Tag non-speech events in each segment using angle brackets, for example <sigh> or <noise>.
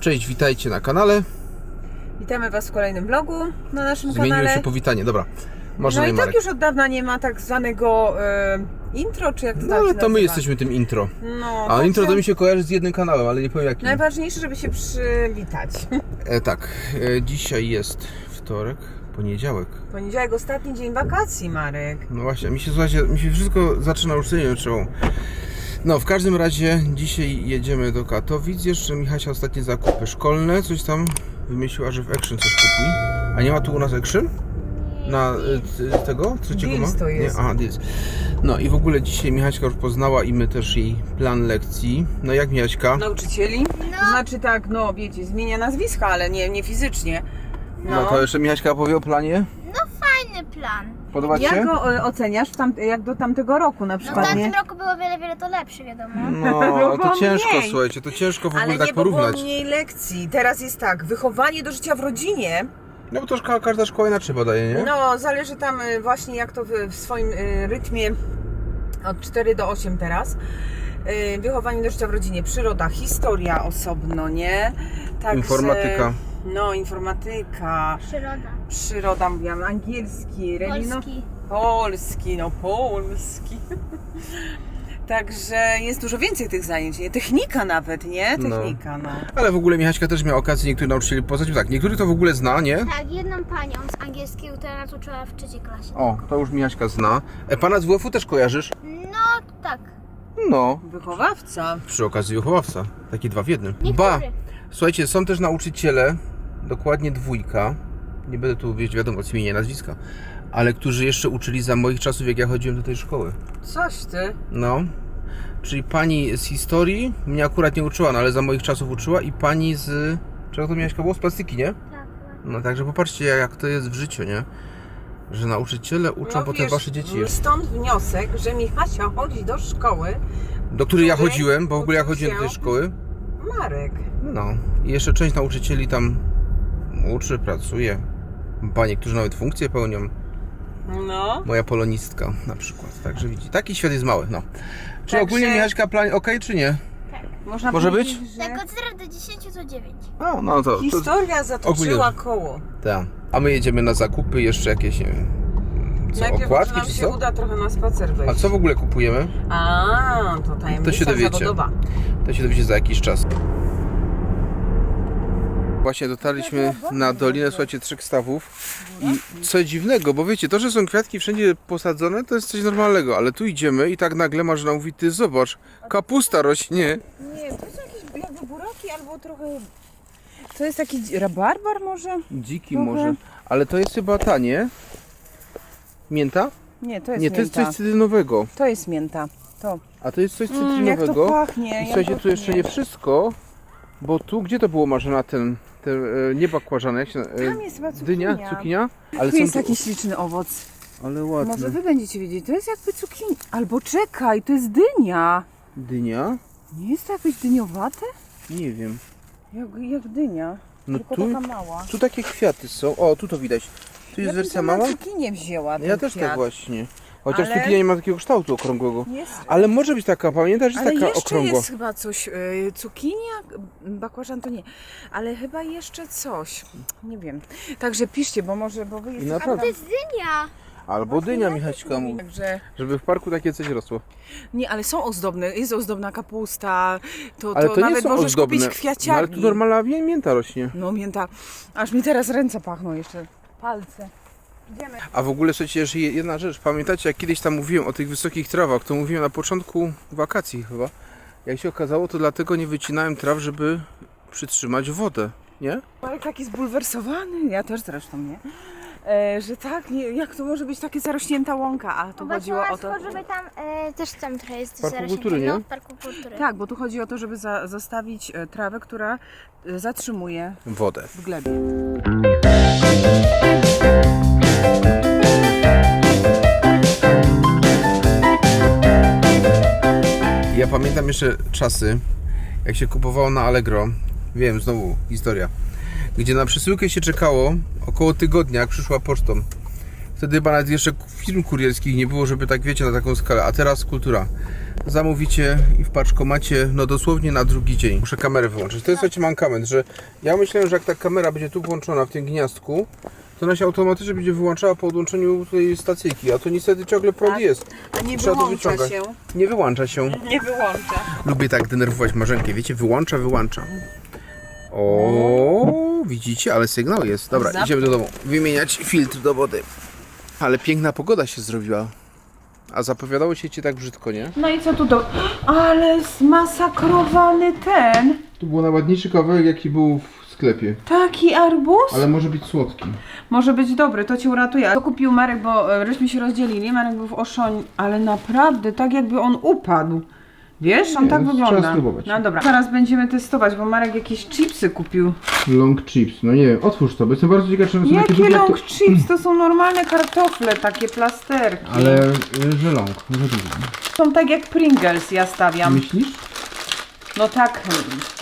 Cześć, witajcie na kanale. Witamy Was w kolejnym vlogu na naszym Zmieniło kanale. się powitanie, dobra. Można no i tak już od dawna nie ma tak zwanego e, intro, czy jak to No tak ale to my jesteśmy tym intro. No, A intro to się- mi się kojarzy z jednym kanałem, ale nie powiem jakim. Najważniejsze, żeby się przywitać. E, tak, e, dzisiaj jest wtorek, poniedziałek. Poniedziałek, ostatni dzień wakacji, Marek. No właśnie, mi się, słuchajcie, mi się wszystko zaczyna już nie. No, w każdym razie dzisiaj jedziemy do Katowic. Jeszcze Michasia ostatnie zakupy szkolne. Coś tam wymyśliła, że w Action coś kupi. A nie ma tu u nas Action? Na y, y, tego? Trzeciego Deals ma? to jest. Nie? Aha, Deals. No i w ogóle dzisiaj Michaśka już poznała i my też jej plan lekcji. No jak Michaśka? Nauczycieli? To znaczy tak, no wiecie, zmienia nazwiska, ale nie, nie fizycznie. No to jeszcze Michaśka opowie o planie. Fajny plan. Podoba Ci Jak się? go e, oceniasz w tam, jak do tamtego roku na No w przykład, tamtym nie? roku było wiele, wiele to lepsze, wiadomo. No, <laughs> No, to ciężko, mniej. słuchajcie, to ciężko w Ale ogóle nie, tak bo było porównać. mniej lekcji. Teraz jest tak, wychowanie do życia w rodzinie, No bo to szkoła, każda szkoła inaczej podaje, nie? No, zależy tam y, właśnie jak to w, w swoim y, rytmie od 4 do 8 teraz. Y, Wychowanie do życia w rodzinie, przyroda, historia osobno, nie? Także, Informatyka. No, informatyka, Przyroda. przyroda, mówiłam, angielski, relino- Polski. polski, no polski. <laughs> Także jest dużo więcej tych zajęć, nie? Technika nawet, nie? No. Technika, no. Ale w ogóle Michaśka też miała okazję niektórych nauczycieli poznać. Tak, niektórych to w ogóle zna, nie? Tak, jedną panią z angielskiego, która nas uczyła w trzeciej klasie. O, to już Michaśka zna. E, pana z WF-u też kojarzysz? No, tak. No, Wychowawca. przy okazji wychowawca. Takie dwa w jednym. Niektóry. Ba! Słuchajcie, są też nauczyciele, dokładnie dwójka, nie będę tu wiedzieć wiadomo z imienia, nazwiska, ale którzy jeszcze uczyli za moich czasów, jak ja chodziłem do tej szkoły. Coś ty. No. Czyli pani z historii mnie akurat nie uczyła, no ale za moich czasów uczyła i pani z... Czego to miałaś było? Z plastyki, nie? Tak. No także popatrzcie jak to jest w życiu, nie? Że nauczyciele uczą No, potem wiesz, wasze dzieci. Stąd wniosek, że Michasia chodzi do szkoły. Do której ja chodziłem, bo w ogóle ja chodziłem do tej szkoły. Marek. No. I jeszcze część nauczycieli tam uczy, pracuje. Ba, niektórzy nawet funkcje pełnią. No. Moja polonistka na przykład. Także widzi. Taki świat jest mały, no. Czy Także- ogólnie Michaśka plan ok, czy nie? Można Może powiedzieć, Że Tak, od 0 do 10 to 9. No, no to... to historia zatoczyła ogólnie- koło. tak. A my jedziemy na zakupy, jeszcze jakieś, nie wiem, co, Najpierw może okładki nam czy się co? uda trochę na spacer A wejść. co w ogóle kupujemy? A, to tajemnica To się dowiecie. zawodowa. To się dowiecie za jakiś czas. Właśnie dotarliśmy na Dolinę, słuchajcie, Trzech Stawów i co dziwnego, bo wiecie, to, że są kwiatki wszędzie posadzone, to jest coś normalnego, ale tu idziemy i tak nagle Marzena mówi, ty zobacz, kapusta rośnie. Nie, to są jakieś jakby buraki albo trochę... To jest taki rabarbar może? Dziki Trochę. może, ale to jest chyba ta, nie? Mięta? Nie, to jest Nie, to jest mięta. coś cytrynowego, To jest mięta. To. a to jest coś Mm, jak to cytrynowego. pachnie. I jak słuchajcie, tu jeszcze nie wszystko, bo tu, gdzie to było Marzena, ten, te e, nie bakłażane, jak się, e, Tam jest chyba cukinia. dynia, cukinia? Ale tu jest tu- taki śliczny owoc. Ale ładne. Może wy będziecie wiedzieć, to jest jakby cukinia. Albo czekaj, to jest dynia. Dynia? Nie jest to jakieś dyniowate? Nie wiem. Jak, jak dynia. No tylko tu, taka mała. tu takie kwiaty są. O, tu to widać. Tu jest Ja wersja mała? cukinię wzięła, Ja ten też kwiat. tak właśnie. Chociaż Ale- cukinia nie ma takiego kształtu okrągłego. Jest, Ale może być taka, pamiętasz, że ale taka jeszcze okrągła. jest chyba coś, y, cukinia, bakłażan to nie, ale chyba jeszcze coś, nie wiem. Także piszcie, bo może, bo wy jesteście... naprawdę- To jest dynia. Albo dynia Michaśka mówi. Także, Żeby w parku takie coś rosło. nie, ale są ozdobne, jest ozdobna kapusta, to, Ale to, to, nie nawet są możesz ozdobne. kupić No, ale tu normalna mię- mięta rośnie. No mięta, aż mi teraz ręce pachną jeszcze, palce. Idziemy. A w ogóle słuchajcie, jeszcze je- jedna rzecz. Pamiętacie, jak kiedyś tam mówiłem o tych wysokich trawach, to mówiłem na początku wakacji chyba. Jak się okazało, to dlatego nie wycinałem traw, żeby przytrzymać wodę. Nie? Ale taki zbulwersowany, ja też zresztą, nie? E, że tak, nie, jak to może być takie zarośnięta łąka, a tu chodziło o to... żeby tam e, też tam trochę jest Parku zarośnięte, kultury, nie? No, w parku kultury. Tak, bo tu chodzi o to, żeby za, zostawić e, trawę, która e, zatrzymuje Wodę. w glebie. Pamiętam jeszcze czasy, jak się kupowało na Allegro. Wiem, znowu historia. Gdzie na przesyłkę się czekało około tygodnia, jak przyszła pocztą. Wtedy chyba nawet jeszcze firm kurierskich nie było, żeby tak wiecie, na taką skalę. A teraz kultura. zamówicie i w paczkomacie, no dosłownie na drugi dzień. Muszę kamerę wyłączyć. To jest słuchajcie mankament, że ja myślałem, że jak ta kamera będzie tu włączona w tym gniazdku, to ona się automatycznie będzie wyłączała po odłączeniu tej stacyjki, a to niestety ciągle prąd Tak. jest. A nie Trzeba to wyłącza wyciągać. się. Nie wyłącza się. Nie wyłącza. Lubię tak denerwować Marzenkę, wiecie, wyłącza, wyłącza. O, widzicie, ale sygnał jest. Dobra, Zap- idziemy do domu. Wymieniać filtr do wody. Ale piękna pogoda się zrobiła. A zapowiadało się cię tak brzydko, nie? No i co tu do... Ale zmasakrowany ten. Tu był najładniejszy kawałek, jaki był w sklepie. Taki arbuz? Ale może być słodki. Może być dobry, to cię uratuje. To kupił Marek, bo e, żeśmy się rozdzielili. Marek był w Oszoń, ale naprawdę tak jakby on upadł. Wiesz, on Nie, tak no, wygląda. trzeba spróbować. No dobra. Zaraz będziemy testować, bo Marek jakieś chipsy kupił. Long chips. No nie wiem, otwórz to, bo jestem bardzo ciekaw, czy one są takie Jakie duże jak long to... chips? To <clears throat> są normalne kartofle, takie plasterki. Ale, y, że long, może duże. Są tak jak Pringles, ja stawiam. Myślisz? No tak,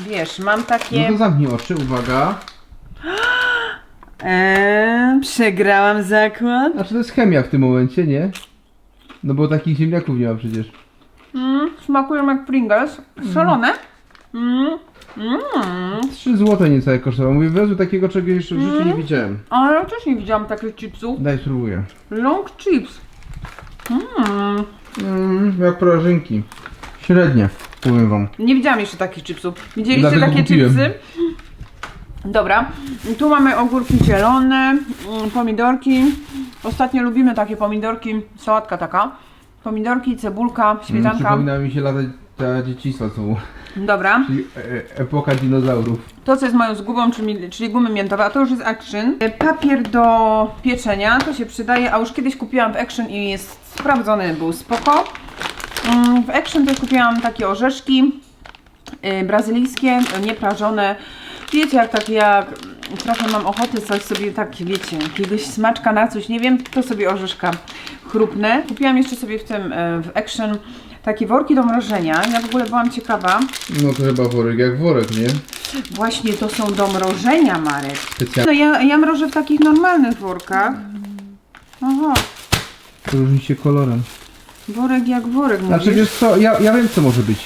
wiesz, mam No takie... to zamknij oczy, uwaga. <gasps> Eee, przegrałam zakład. Znaczy to jest chemia w tym momencie, nie? No bo takich ziemniaków nie ma przecież. Mm, smakują jak Pringles. Solone. Mm. Mm. 3 złote niecałe kosztowało. Mówię, wezmę takiego czegoś jeszcze w życiu nie widziałem. Ale ja też nie widziałam takich chipsów. Daj spróbuję. Long chips. Mm. Mm, jak prażynki. Średnie, powiem wam. Nie widziałam jeszcze takich chipsów. Widzieliście Dlatego takie kupiłem. chipsy? Dobra, tu mamy ogórki zielone, mm, pomidorki. Ostatnio lubimy takie pomidorki, sałatka taka. Pomidorki, cebulka, Mm, śmietanka. przypomina mi się lata ta dzieciństwa są. Dobra, <laughs> Czyli e, epoka dinozaurów. to co jest moją zgubą, czyli, czyli gumy miętowe, a to już jest Action. Papier do pieczenia, to się przydaje, a już kiedyś kupiłam w Action i jest sprawdzony, był spoko. Mm, W Action też kupiłam takie orzeszki y, brazylijskie, y, nieprażone. Wiecie, jak tak jak trochę mam ochoty coś sobie tak, wiecie, jakiegoś smaczka na coś, nie wiem, to sobie orzeszka chrupnę. Kupiłam jeszcze sobie w tym, y, w Action takie worki do mrożenia. Ja w ogóle byłam ciekawa. No to chyba worek jak worek, nie? Właśnie to są do mrożenia, Marek. Specjalnie. No ja, ja mrożę w takich normalnych workach. Aha, Różni się kolorem. Worek jak worek Znaczy mówisz. wiesz co, ja, ja wiem co może być.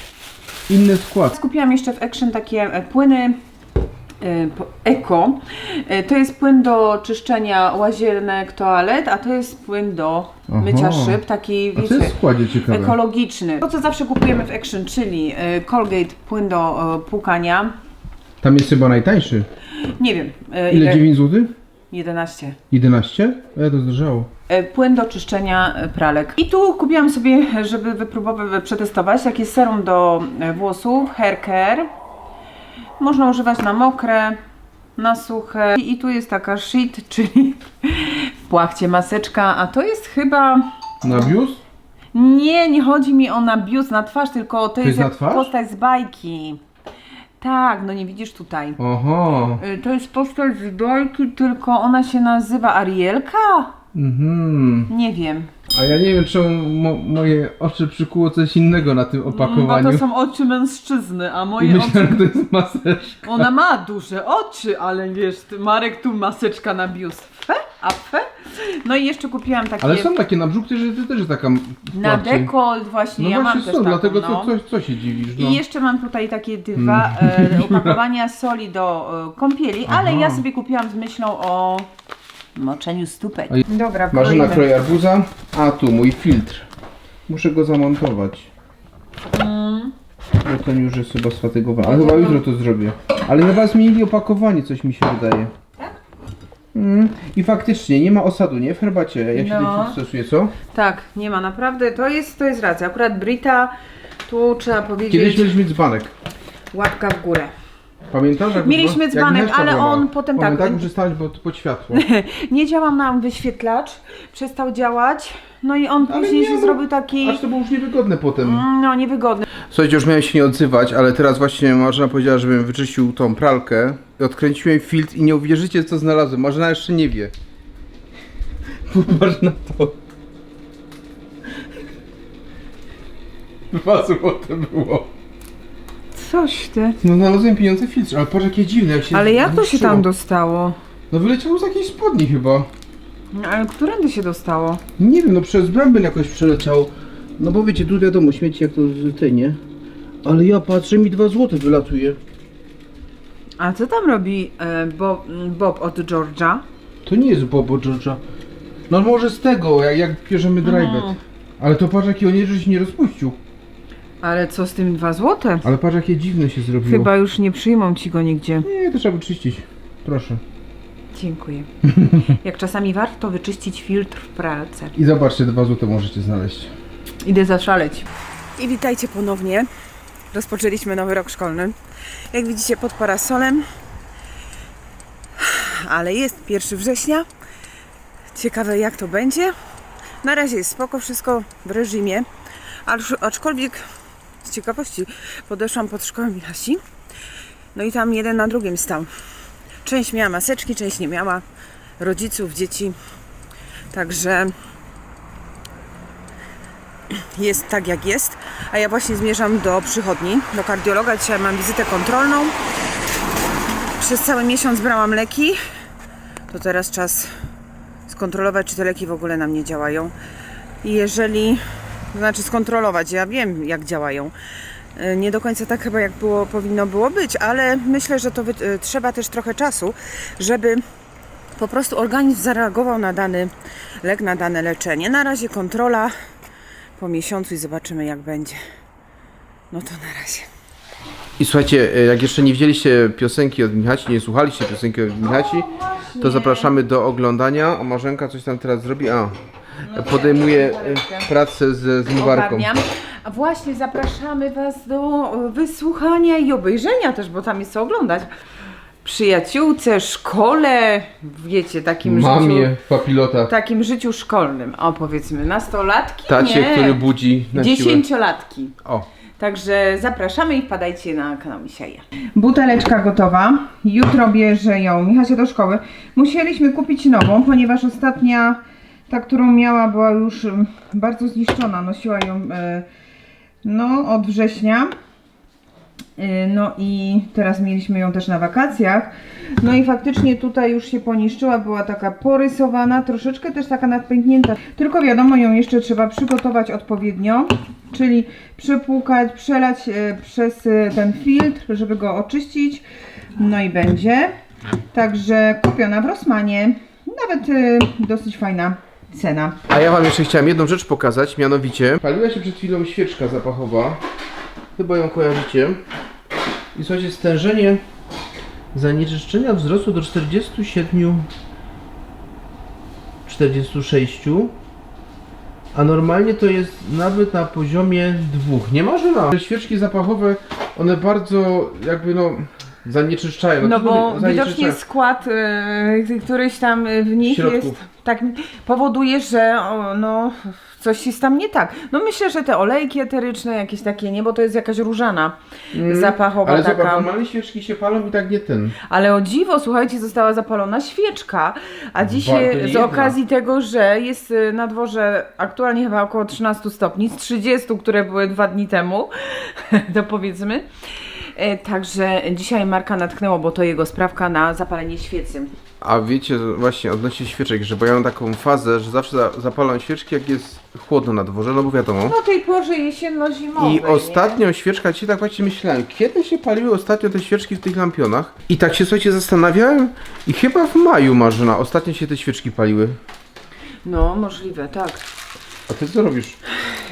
Inny skład. Kupiłam jeszcze w Action takie e, płyny e, po- Eko. E, To jest płyn do czyszczenia łazienek, toalet, a to jest płyn do Aha. mycia szyb, taki A co wiecie, jest w składzie ciekawe? ekologiczny. To co zawsze kupujemy w Action, czyli e, Colgate płyn do e, płukania. Tam jest chyba najtańszy. Nie wiem, e, Ile? 9 zł? 11. 11? E, to zdrżało. E, Płyn do czyszczenia e, pralek. I tu kupiłam sobie, żeby wypróbować, przetestować, takie serum do e, włosów, hair care. Można używać na mokre, na suche. I, tu jest taka sheet, <laughs> czyli w płachcie maseczka, a to jest chyba... Na bius? Nie, nie chodzi mi o nabiuz na twarz, tylko to, jest, jest jak postać z bajki. Tak, no nie widzisz tutaj. Oho. To jest postać z bajki, tylko ona się nazywa Arielka? Mhm. Nie wiem. A ja nie wiem, czemu mo moje oczy przykuło coś innego na tym opakowaniu. No to są oczy mężczyzny, a moje myślałem, że oczy... to jest maseczka. Ona ma duże oczy, ale wiesz, ty, Marek tu maseczka na biust. Fe? A fe? No i jeszcze kupiłam takie Ale są takie na brzuch, też, że też jest taka na dekolt właśnie, No ja właśnie mam też są, taką, dlatego no. co, co, co się dziwisz, no. I jeszcze mam tutaj takie dwa Mm. e, <laughs> opakowania soli do e, kąpieli, ale Aha. ja sobie kupiłam z myślą o moczeniu stópek. Oj. Dobra, Marzyna kroimy. kroi arbuza, a tu mój filtr. Muszę go zamontować. Mm. Bo ten już jest chyba sfatygowany. Ale chyba jutro to zrobię. Ale chyba zmienili opakowanie, coś mi się wydaje. Mm. I faktycznie nie ma osadu, nie? W herbacie. Jak się No. tym stosuje, co? Tak, nie ma, naprawdę, to jest, to jest racja. Akurat Brita, tu trzeba Kiedyś powiedzieć, mieliśmy dzbanek. łapka w górę. Pamiętasz? Jak Mieliśmy jak dzbanek, ale była? on potem tak- tak muszę stać, bo pod światło. <laughs> Nie działał nam wyświetlacz, przestał działać, no i on Ale później nie, się no, zrobił taki, Aż to było już niewygodne potem. no niewygodny. Słuchajcie, już miałem się nie odzywać, ale teraz właśnie Marzena powiedziała, żebym wyczyścił tą pralkę. I odkręciłem filtr i nie uwierzycie co znalazłem. Marzena jeszcze nie wie. <laughs> Popatrz na to. <laughs> Dwa złote było. Coś ty. No znalazłem pieniądze w filtrze, ale patrz jakie dziwne, jak się Ale jak to się tam dostało? No wyleciało z jakiejś spodni chyba. No, Ale którędy się dostało? Nie wiem, no przez bramben jakoś przeleciało. No bo wiecie, tu wiadomo, śmieci jak to z tej, nie? Ale ja patrzę, mi 2 złote wylatuje. A co tam robi e, Bob, Bob od George'a? To nie jest Bobo George'a. No może z tego, jak, jak bierzemy drybet. Ale to patrz jaki on jeszcze się nie rozpuścił. Ale co z tym 2 złote? Ale patrz jakie dziwne się zrobiło. Chyba już nie przyjmą ci go nigdzie. Nie, to trzeba wyczyścić. Proszę. Dziękuję. <laughs> Jak czasami warto wyczyścić filtr w pralce. I zobaczcie, 2 złote możecie znaleźć. Idę zaszaleć. I witajcie ponownie. Rozpoczęliśmy nowy rok szkolny. Jak widzicie pod parasolem. Ale jest 1 września. Ciekawe jak to będzie. Na razie jest spoko, wszystko w reżimie. Acz- Aczkolwiek ciekawości podeszłam pod szkołę Michasi. No i tam jeden na drugim stał. Część miała maseczki, część nie miała. Rodziców, dzieci. Także jest tak jak jest, a ja właśnie zmierzam do przychodni, do kardiologa. Dzisiaj mam wizytę kontrolną. Przez cały miesiąc brałam leki. To teraz czas skontrolować, czy te leki w ogóle nam nie działają. I jeżeli, to znaczy skontrolować, ja wiem jak działają. E, Nie do końca tak chyba jak było, powinno było być, ale myślę, że to e, trzeba też trochę czasu, żeby po prostu organizm zareagował na dany lek, na dane leczenie. Na razie kontrola po miesiącu i zobaczymy jak będzie. No to na razie. I słuchajcie, e, jak jeszcze nie widzieliście piosenki od Michaci, nie słuchaliście piosenki od Michaci, to zapraszamy do oglądania. A Marzenka coś tam teraz zrobi. A, podejmuje e, pracę z zmywarką. Ogarniam. A właśnie zapraszamy Was do wysłuchania i obejrzenia też, bo tam jest co oglądać. Przyjaciółce, szkole, wiecie, takim Mamie życiu. w papilotach. Takim życiu szkolnym. O powiedzmy, nastolatki? Tacie, nie. który budzi na siłę. Dziesięciolatki. O, Także zapraszamy i wpadajcie na kanał Misieja. Buteleczka gotowa. Jutro bierze ją Michasia do szkoły. Musieliśmy kupić nową, ponieważ ostatnia, ta którą miała, była już bardzo zniszczona. Nosiła ją e, no, od września. E, No i teraz mieliśmy ją też na wakacjach. No i faktycznie tutaj już się poniszczyła, była taka porysowana, troszeczkę też taka nadpęknięta. Tylko wiadomo, ją jeszcze trzeba przygotować odpowiednio, czyli przepłukać, przelać e, przez ten filtr, żeby go oczyścić. No i będzie. Także kupiona w Rossmanie. Nawet dosyć fajna cena. a ja wam jeszcze chciałem jedną rzecz pokazać, mianowicie paliła się przed chwilą świeczka zapachowa. Chyba ją kojarzycie. I słuchajcie, stężenie zanieczyszczenia wzrosło do 47 46 a normalnie to jest nawet na poziomie dwóch. Nie ma żona. Te świeczki zapachowe, one bardzo jakby no zanieczyszczają. No trudno- bo widocznie skład y, któryś tam w nich Środków. jest tak powoduje, że o, no coś jest tam nie tak. No myślę, że te olejki eteryczne jakieś takie, nie, bo to jest jakaś różana zapachowa Mm. Ale taka. zobacz, normalnie świeczki się palą i tak nie ten. Ale o dziwo, słuchajcie, została zapalona świeczka, a dzisiaj Bardzo z okazji tego, że jest y, na dworze aktualnie chyba około 13 stopni, z 30, które były dwa dni temu, <laughs> to powiedzmy. E, Także dzisiaj Marka natknęło, bo to jego sprawka na zapalenie świecy. A wiecie właśnie odnośnie świeczek, że bo ja mam taką fazę, że zawsze za- zapalam świeczki jak jest chłodno na dworze, no bo wiadomo. No tej porze jesienno-zimowej. I ostatnio świeczka, ci tak właśnie myślałem, kiedy się paliły ostatnio te świeczki w tych lampionach? I tak się słuchajcie zastanawiałem i chyba w maju Marzena ostatnio się te świeczki paliły. No, możliwe, tak. A ty co robisz?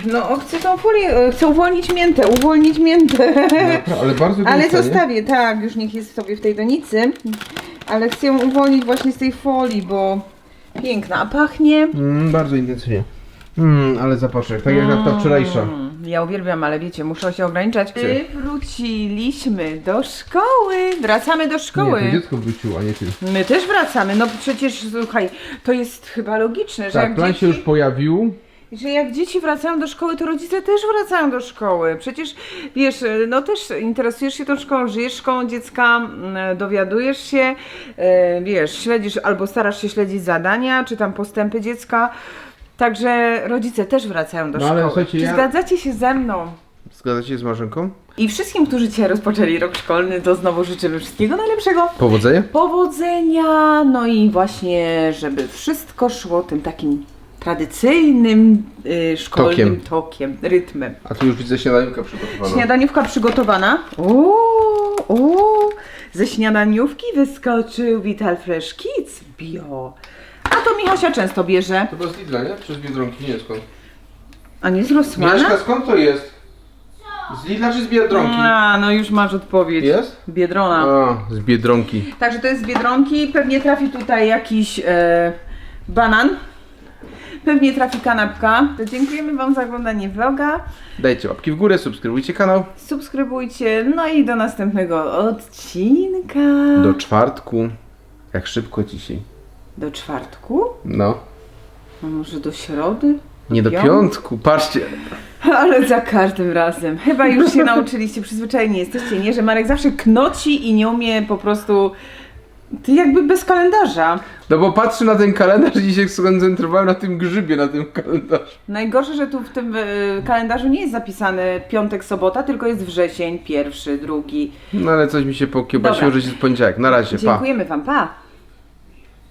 No, chcę tą folię, e, chcę uwolnić miętę, uwolnić miętę. Dobra, ale bardzo <laughs> Ale nie? zostawię, tak, już niech jest sobie w tej donicy. Ale chcę ją uwolnić właśnie z tej folii, bo piękna, a pachnie. Mm, bardzo intensywnie. Mm, ale zapaczek, tak jak na ta wczorajsza. Mm, Ja uwielbiam, ale wiecie, muszę się ograniczać. Gdzie? Wróciliśmy do szkoły, wracamy do szkoły. Nie, to dziecko wróciło, a nie ty. My też wracamy, no przecież słuchaj, to jest chyba logiczne, że Tak, jak plan dzieci... się już pojawił. Że jak dzieci wracają do szkoły, to rodzice też wracają do szkoły. Przecież wiesz, no też interesujesz się tą szkołą, żyjesz szkołą dziecka, dowiadujesz się, e, wiesz, śledzisz albo starasz się śledzić zadania, czy tam postępy dziecka. Także rodzice też wracają do No ale szkoły. Czy ja- zgadzacie się ze mną? Zgadzacie się z Marzenką? I wszystkim, którzy dzisiaj rozpoczęli rok szkolny, to znowu życzymy wszystkiego najlepszego. Powodzenia? Powodzenia, no i właśnie, żeby wszystko szło tym takim tradycyjnym y, szkolnym Tokiem. tokiem. rytmem. A tu już widzę śniadaniówka przygotowana. Śniadaniówka przygotowana. O, o, ze śniadaniówki wyskoczył Vital Fresh Kids Bio. A to Michasia często bierze. Chyba z Lidla, nie? Czy z Biedronki? Nie, skąd? A nie z Rossmana? Mieszka, skąd to jest? Z Lidla czy z Biedronki? A, no już masz odpowiedź. Jest? Biedrona. A, z Biedronki. Także to jest z Biedronki. Pewnie trafi tutaj jakiś e, banan. Pewnie trafi kanapka. To dziękujemy Wam za oglądanie vloga. Dajcie łapki w górę, subskrybujcie kanał. Subskrybujcie. No i do następnego odcinka. Do czwartku. Jak szybko dzisiaj. Do czwartku? No. A może do środy? Nie do Piąt- piątku, patrzcie. <laughs> Ale za każdym razem. Chyba już się nauczyliście, przyzwyczajeni jesteście, nie? Że Marek zawsze knoci i nie umie po prostu... Ty jakby bez kalendarza. No bo patrzę na ten kalendarz i dzisiaj skoncentrowałem na tym grzybie, na tym kalendarzu. Najgorsze, że tu w tym y, kalendarzu nie jest zapisany piątek, sobota, tylko jest wrzesień, pierwszy, drugi. No ale coś mi się pokiełbasiło, Dobra. że się z poniedziałek. Na razie, pa. Dziękujemy Wam, pa!